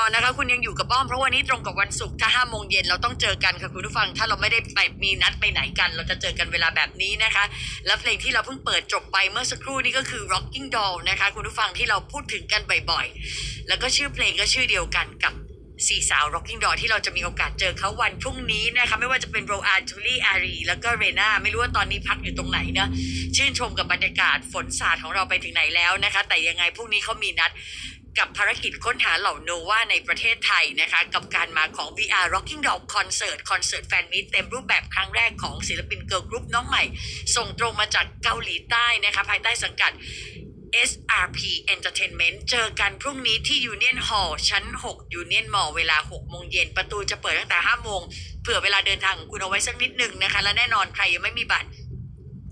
อนนะคะ คุณยังอยู่กับบ้อมเพราะวันนี้ตรงกับวันศุกร์ถ้าห้าโมงเย็นเราต้องเจอกันค่ะคุณผู้ฟัง ถ้าเราไม่ได้ไปมีนัดไปไหนกัน เราจะเจอกันเวลาแบบนี้นะคะ และเพลงที่เราเพิ่งเปิดจบไปเมื่อสักครู่นี้ก็คือ Rocking Doll นะคะ คุณผู้ฟังที่เราพูดถึงกันบ่อยๆ แล้วก็ชื่อเพลงก็ชื่อเดียวกันกับสี่สาว Rocking Doll ที่เราจะมีโอกาสเจอเขาวันพรุ่งนี้นะคะ ไม่ว่าจะเป็นโรอาจูลี่อารีแล้วก็เรนาไม่รู้ว่าตอนนี้พักอยู่ตรงไหนเนะชื่นชมกับบรรยากาศฝนสาดของเราไปถึงไหนแล้วนะคะ แต่ยังไงพรุ่งนี้เขามีนัด กับภารกิจค้นหาเหล่าโนวาในประเทศไทยนะคะ กับการมาของ VR Rocking Doll Concert คอนเสิร์ตแฟนมิเต็มรูปแบบครั้งแรกของศิลปินเกิร์ลกรุ๊ปน้องใหม่ ส่งตรงมาจากเกาหลีใต้นะคะ ภายใต้สังกัด SRP Entertainment เจอกันพรุ่งนี้ที่ Union Hall ชั้น 6 Union Mall เวลา 6 โมงเย็น ประตูจะเปิดตั้งแต่ 5 โมง เผื่อเวลาเดินทางของคุณเอาไว้สักนิดหนึ่งนะคะ และแน่นอนใครยังไม่มีบัตร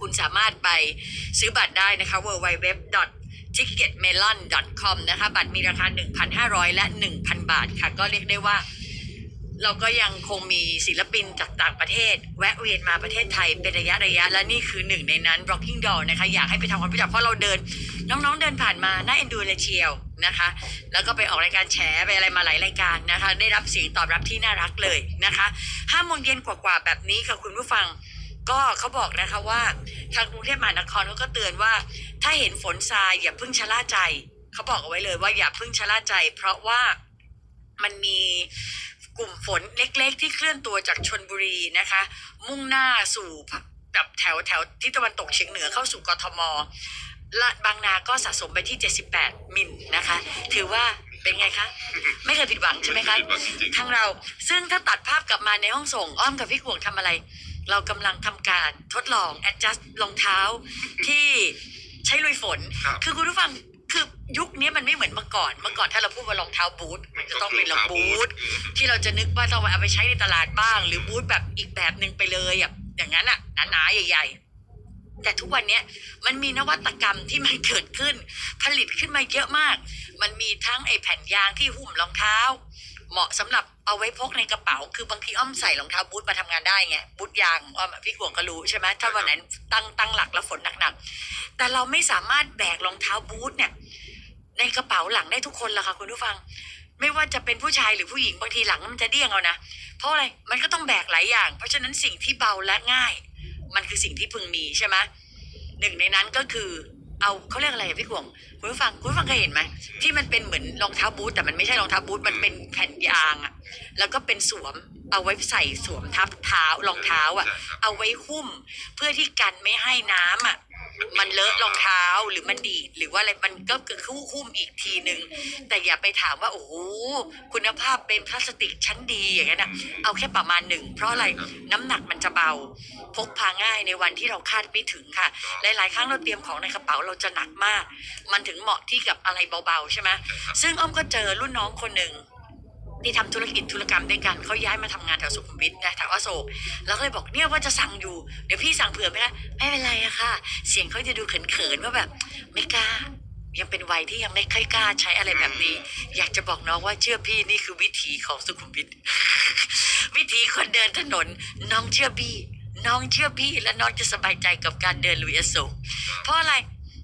คุณสามารถไปซื้อบัตรได้นะคะ www ticketmelon.com นะคะ บัตรมีราคา 1,500 และ 1,000 บาทค่ะ ก็เรียกได้ว่า เราก็ยังคงมีศิลปินจากต่างประเทศ แวะเวียนมาประเทศไทยเป็นระยะระยะ และนี่คือหนึ่งในนั้น Rocking Doll นะคะ อยากให้ไปทำความรู้จักเพราะเราเดิน น้องๆเดินผ่านมาน่าเอ็นดูเลยเชียวนะคะ แล้วก็ไปออกรายการแฉไปอะไรมาหลายรายการนะคะ ได้รับเสียงตอบรับที่น่ารักเลยนะคะห้าโมงเย็นกว่าๆแบบนี้ค่ะคุณผู้ฟังก็เขาบอกนะคะว่าทางกรุงเทพมหานครเขาก็เตือนว่า ถ้าเห็นฝนทรายอย่าเพิ่งชะล่าใจ เขาบอกเอาไว้เลยว่าอย่าเพิ่งชะล่าใจ เพราะว่ามันมีกลุ่มฝนเล็กๆ ที่เคลื่อนตัวจากชนบุรีนะคะ มุ่งหน้าสู่แบบแถวแถวที่ตะวันตกเฉียงเหนือเข้าสู่กทมและบางนาก็สะสมไปที่ 78 มิลนะคะ ถือว่าเป็นไงคะ ไม่เคยผิดหวังใช่ไหมคะไม่เคยผิดหวังจริงๆทางเราซึ่งถ้าตัดภาพกลับมาในห้องส่งอ้อมกับพี่ขวงทำอะไร เรากำลังทำการทดลอง adjust รองเท้าที่ ใช้ลุยฝน ครับ คือคุณผู้ฟังคือยุคนี้มันไม่เหมือนเมื่อก่อนเมื่อก่อนถ้าเราพูดว่ารองเท้าบูทมันจะต้องเป็นรองบูทที่เราจะนึกว่าต้องเอาไปใช้ในตลาดบ้าง หรือบูธแบบอีกแบบหนึ่งไปเลยอะอย่างนั้นอะหนาๆใหญ่ ๆ แต่ทุกวันเนี้ยมันมีนวัตกรรมที่มันเกิดขึ้น ผลิตขึ้นมาเยอะมาก มันมีทั้งไอ้แผ่นยางที่หุ้มรองเท้า เหมาะสำหรับเอาไว้พกในกระเป๋า คือบางทีอ้อมใส่รองเท้าบูทมาทำงานได้ไงบูทยางอ้อมอะพี่กวงก็รู้ใช่ไหมถ้าวันนั้นตั้งตั้งหลักแล้วฝนหนักๆแต่เราไม่สามารถแบกรองเท้าบูทเนี่ย ในกระเป๋าหลังได้ทุกคนละค่ะคุณผู้ฟัง ไม่ว่าจะเป็นผู้ชายหรือผู้หญิงบางทีหลังมันจะเดี้ยงเอานะเพราะอะไรมันก็ต้องแบกหลายอย่าง เพราะฉะนั้นสิ่งที่เบาและง่าย มันคือสิ่งที่พึงมีใช่ไหมหนึ่งในนั้นก็คือ เอาเขาเรียกอะไรอะพี่ขวงคุณผู้ฟังคุณผู้ฟังเคยเห็นไหมที่มันเป็นเหมือนรองเท้าบูทแต่มันไม่ใช่รองเท้าบูทมันเป็นแผ่นยางอะ แล้วก็เป็นสวมเอาไว้ใส่สวมทับเท้ารองเท้าอะใช่ครับเอาไว้หุ้มเพื่อที่กันไม่ให้น้ำอะมันเลอะรองเท้าหรือมันดีดหรือว่าอะไรมันก็คือหุ้มอีกทีหนึ่งแต่อย่าไปถามว่าโอ้โหคุณภาพเป็นพลาสติกชั้นดีอย่างนั้นนะเอาแค่ประมาณหนึ่งเพราะอะไรน้ำหนักมันจะเบา พกพาง่ายในวันที่เราคาดไม่ถึงค่ะ หลายๆ ครั้งเราเตรียมของในกระเป๋าเราจะหนักมาก มันถึงเหมาะที่กับอะไรเบาๆใช่ไหมซึ่งอ้อมก็เจอรุ่นน้องคนหนึ่ง ที่ทำธุรกิจธุรกรรมด้วยกันเขาย้ายมาทำงานแถวสุขุมวิทนะแถวอโศกแล้วก็เลยบอกเนี่ยว่าจะสั่งอยู่เดี๋ยวพี่สั่งเผื่อไหมคะไม่เป็นไรอะค่ะ เสียงเขาจะดูเขินๆว่าแบบไม่กล้า ยังเป็นวัยที่ยังไม่ค่อยกล้าใช้อะไรแบบนี้ อยากจะบอกน้องว่าเชื่อพี่นี่คือวิถีของสุขุมวิทวิถีคนเดินถนนน้องเชื่อพี่น้องเชื่อพี่และน้องจะสบายใจกับการเดินลุยอโศกเพราะอะไร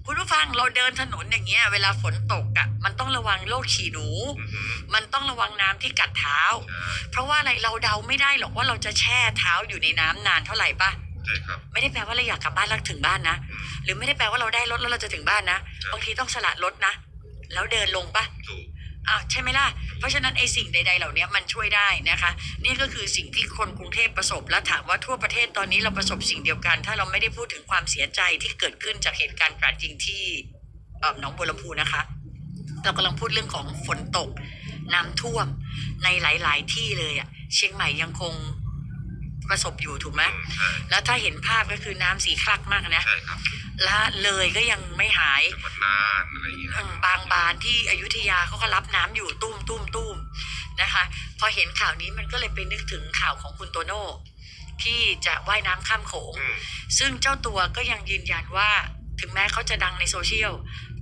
คุณผู้ฟังเราเดินถนนอย่างเงี้ย เวลาฝนตกอะ่ะ มันต้องระวังโรคฉี่หนูอือฮึมันต้องระวังน้ำที่กัดเท้าใช่เพราะว่าอะไรเราเดาไม่ได้หรอกว่าเราจะแช่เท้าอยู่ในน้ำนานเท่าไหร่ปะใช่ครับไม่ได้แปลว่าเราอยากกลับบ้านแล้วถึงบ้านนะอืมหรือไม่ได้แปลว่าเราได้รถแล้วเราจะถึงบ้านนะครับบางทีต้องสละรถนะ แล้วเดินลงปะถูก อะใช่ไหมล่ะ เพราะฉะนั้นไอ้สิ่งใด ๆ เหล่านี้มันช่วยได้นะคะ นี่ก็คือสิ่งที่คนกรุงเทพประสบและถามว่าทั่วประเทศตอนนี้เราประสบสิ่งเดียวกัน ถ้าเราไม่ได้พูดถึงความเสียใจที่เกิดขึ้นจากเหตุการณ์กราดยิงที่หนองบัวลำพูนะคะ เรากำลังพูดเรื่องของฝนตก น้ำท่วมในหลาย ๆ ที่เลยอะเชียงใหม่ยังคง ประสบอยู่ถูกไหมอืมใช่แล้วถ้าเห็นภาพก็คือน้ำสีคลักมากนะใช่ครับและเลยก็ยังไม่หายจังหวัดน่านอะไรอย่างเงี้ยอืมบางบานที่อยุธยาเขาก็รับน้ำอยู่ตุ้มตุ้มตุ้มนะคะ พอเห็นข่าวนี้มันก็เลยไปนึกถึงข่าวของคุณโตโน่ที่จะว่ายน้ำข้ามโขงอืมซึ่งเจ้าตัวก็ยังยืนยันว่าถึงแม้เขาจะดังในโซเชียล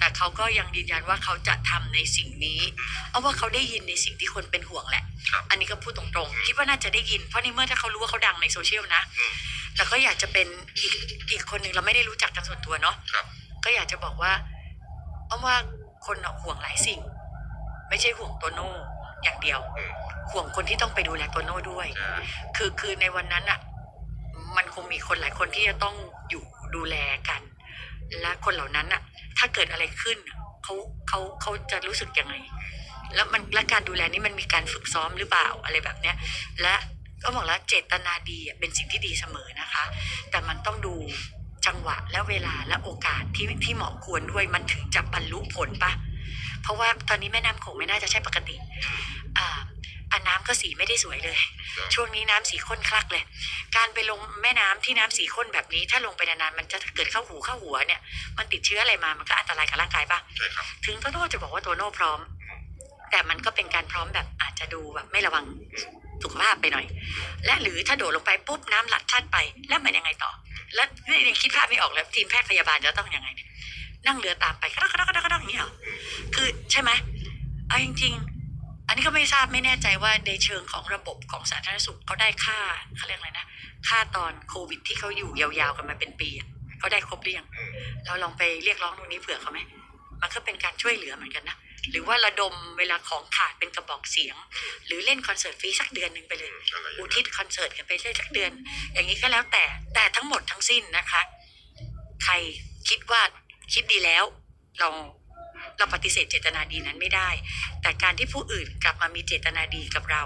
แต่เขาก็ยังยืนยันว่าเขาจะทำในสิ่งนี้เอาว่าเขาได้ยินในสิ่งที่คนเป็นห่วงแหละครับอันนี้ก็พูดตรงๆ คิดว่าน่าจะได้ยิน เพราะในเมื่อถ้าเขารู้ว่าเขาดังในโซเชียลนะอืมแต่ก็อยากจะเป็นอีกอีกคนหนึ่งเราไม่ได้รู้จักกันส่วนตัวเนาะครับก็อยากจะบอกว่าอ้อมว่าคนน่ะห่วงหลายสิ่ง ไม่ใช่ห่วงโตโน่อย่างเดียวอืมห่วงคนที่ต้องไปดูแลโตโน่ด้วยใช่คือคือในวันนั้นอะ มันคงมีคนหลายคนที่จะต้องอยู่ดูแลกัน และคนเหล่านั้นอะ ถ้าเกิดอะไรขึ้นเขาเขาเขาจะรู้สึกยังไง แล้วมันและการดูแลนี่มันมีการฝึกซ้อมหรือเปล่าอะไรแบบเนี้ย และก็บอกแล้วเจตนาดีเป็นสิ่งที่ดีเสมอนะคะ แต่มันต้องดูจังหวะและเวลาและโอกาสที่ที่เหมาะควรด้วยมันถึงจะบรรลุผลปะ เพราะว่าตอนนี้แม่น้ำโขงไม่น่าจะใช่ปกติอ่าอันน้ำก็สีไม่ได้สวยเลย ช่วงนี้น้ำสีข้นคลักเลย การไปลงแม่น้ำที่น้ำสีข้นแบบนี้ ถ้าลงไปนานๆมันจะเกิดเข้าหูเข้าหัวเนี่ย มันติดเชื้ออะไรมามันก็อันตรายกับร่างกายปะใช่ครับถึงโตโน่จะบอกว่าโตโน่พร้อม แต่มันก็เป็นการพร้อมแบบอาจจะดูแบบไม่ระวังสุขภาพไปหน่อย และหรือถ้าโดดลงไปปุ๊บน้ำหลัดท่านไป แล้วมันยังไงต่อ แล้วนี่ยังคิดภาพไม่ออกเลยทีมแพทย์พยาบาลจะต้องยังไงเนี่ย นั่งเรือตามไปกระดกกระดกกระดกกระดกอย่างนี้เหรอคือใช่ไหมเอาจริง ๆ อันนี้ก็ไม่ทราบไม่แน่ใจว่าในเชิงของระบบของสาธารณสุขเขาได้ค่าเขาเรียกอะไรนะค่าตอนโควิดที่เขาอยู่ยาวๆกันมาเป็นปีอะเขาได้ครบหรือยังอืมเราลองไปเรียกร้องตรงนี้เผื่อเขาไหมมันก็เป็นการช่วยเหลือเหมือนกันนะหรือว่าระดมเวลาของขาดเป็นกระบอกเสียง หรือเล่นคอนเสิร์ตฟรีสักเดือนหนึ่งไปเลยอะไรอย่างอุเงี้ยทิศคอนเสิร์ตกันไปเลยสักเดือน อย่างนี้ก็แล้วแต่แต่ทั้งหมดทั้งสิ้นนะคะ ใครคิดว่า คิดดีแล้วเราเราปฏิเสธเจตนาดีนั้นไม่ได้ แต่การที่ผู้อื่นกลับมามีเจตนาดีกับเรา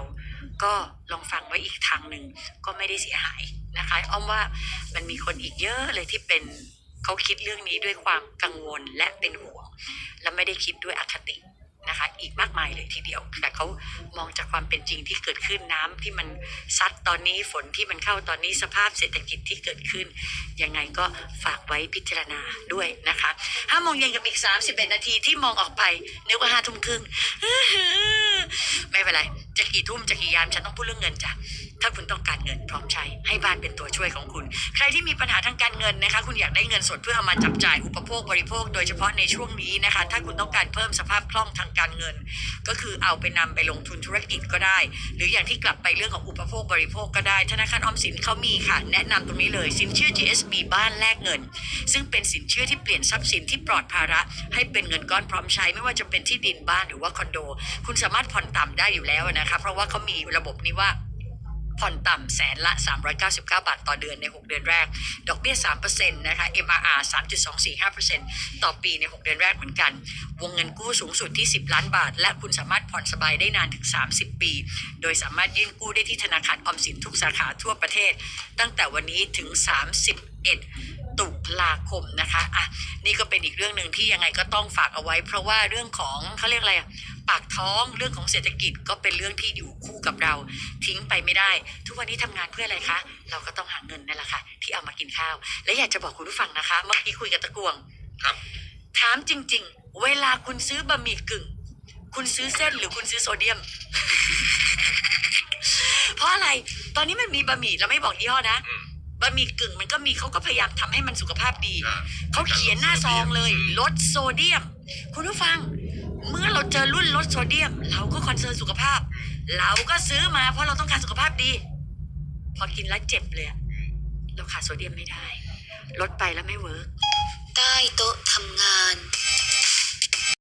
ก็ลองฟังไว้อีกทางหนึ่งก็ไม่ได้เสียหายนะคะ อ้อมว่ามันมีคนอีกเยอะเลยที่เป็นเขาคิดเรื่องนี้ด้วยความกังวลและเป็นห่วง และไม่ได้คิดด้วยอคติ นะคะ อีกมากมายเลยทีเดียว แต่เขามองจากความเป็นจริงที่เกิดขึ้นน้ำที่มันซัดตอนนี้ฝนที่มันเข้าตอนนี้สภาพเศรษฐกิจที่เกิดขึ้น ยังไงก็ฝากไว้พิจารณาด้วยนะคะห้าโมงเย็นกับอีก31นาทีที่มองออกไปนึกว่าห้าทุ่มครึ่งไม่เป็นไร จะกี่ทุ่มจะกี่ยามฉันต้องพูดเรื่องเงินจ้ะถ้าคุณต้องการเงินพร้อมใช้ให้บ้านเป็นตัวช่วยของคุณ ใครที่มีปัญหาทางการเงินนะคะ คุณอยากได้เงินสดเพื่อเอามาจับจ่ายอุปโภคบริโภค โดยเฉพาะในช่วงนี้นะคะ ถ้าคุณต้องการเพิ่มสภาพคล่องทางการเงิน ก็คือเอาไปนำไปลงทุนธุรกิจก็ได้ หรืออย่างที่กลับไปเรื่องของอุปโภคบริโภคก็ได้ ธนาคารออมสินเขามีค่ะ แนะนำตรงนี้เลยสินเชื่อ GSB บ้านแลกเงิน ซึ่งเป็นสินเชื่อที่เปลี่ยนทรัพย์สินที่ปลอดภาระ ให้เป็นเงินก้อนพร้อมใช้ไม่ว่าจะเป็นที่ดินบ้านหรือว่าคอนโด คุณสามารถผ่อนต่ำได้อยู่แล้วนะคะเพราะว่าเขามีระบบนี้ว่าผ่อนต่ำแสนละ 399 บาทต่อเดือนใน 6 เดือนแรก ดอกเบี้ย3%นะคะ MRR 3.245%ต่อปีใน 6 เดือนแรกเหมือนกัน วงเงินกู้สูงสุดที่ 10 ล้านบาท และคุณสามารถผ่อนสบายได้นานถึง 30 ปี โดยสามารถยื่นกู้ได้ที่ธนาคารออมสินทุกสาขาทั่วประเทศ ตั้งแต่วันนี้ถึง 31 ตุลาคมนะคะอะนี่ก็เป็นอีกเรื่องหนึ่งที่ยังไงก็ต้องฝากเอาไว้ เพราะว่าเรื่องของเขาเรียกอะไรอะ ปากท้องเรื่องของเศรษฐกิจก็เป็นเรื่องที่อยู่คู่กับเรา ทิ้งไปไม่ได้ ทุกวันนี้ทำงานเพื่ออะไรคะ เราก็ต้องหาเงินนั่นแหละค่ะ ที่เอามากินข้าว และอยากจะบอกคุณผู้ฟังนะคะ เมื่อกี้คุยกับตะกวงครับ ถามจริง ๆ เวลาคุณซื้อบะหมี่กึ่ง คุณซื้อเส้นหรือคุณซื้อโซเดียม เพราะอะไรตอนนี้มันมีบะหมี่เราไม่บอกยี่ห้อนะอืม บะหมี่กึ่งมันก็มีเขาก็พยายามทำให้มันสุขภาพดีอ่าเขาเขียนหน้าซองเลยลดโซเดียม คุณผู้ฟัง เมื่อเราเจอรุ่นลดโซเดียม เราก็คอนเซิร์นสุขภาพ เราก็ซื้อมาเพราะเราต้องการสุขภาพดี พอกินแล้วเจ็บเลยอะเราขาดโซเดียมไม่ได้ ลดไปแล้วไม่เวิร์กใต้โต๊ะทำงาน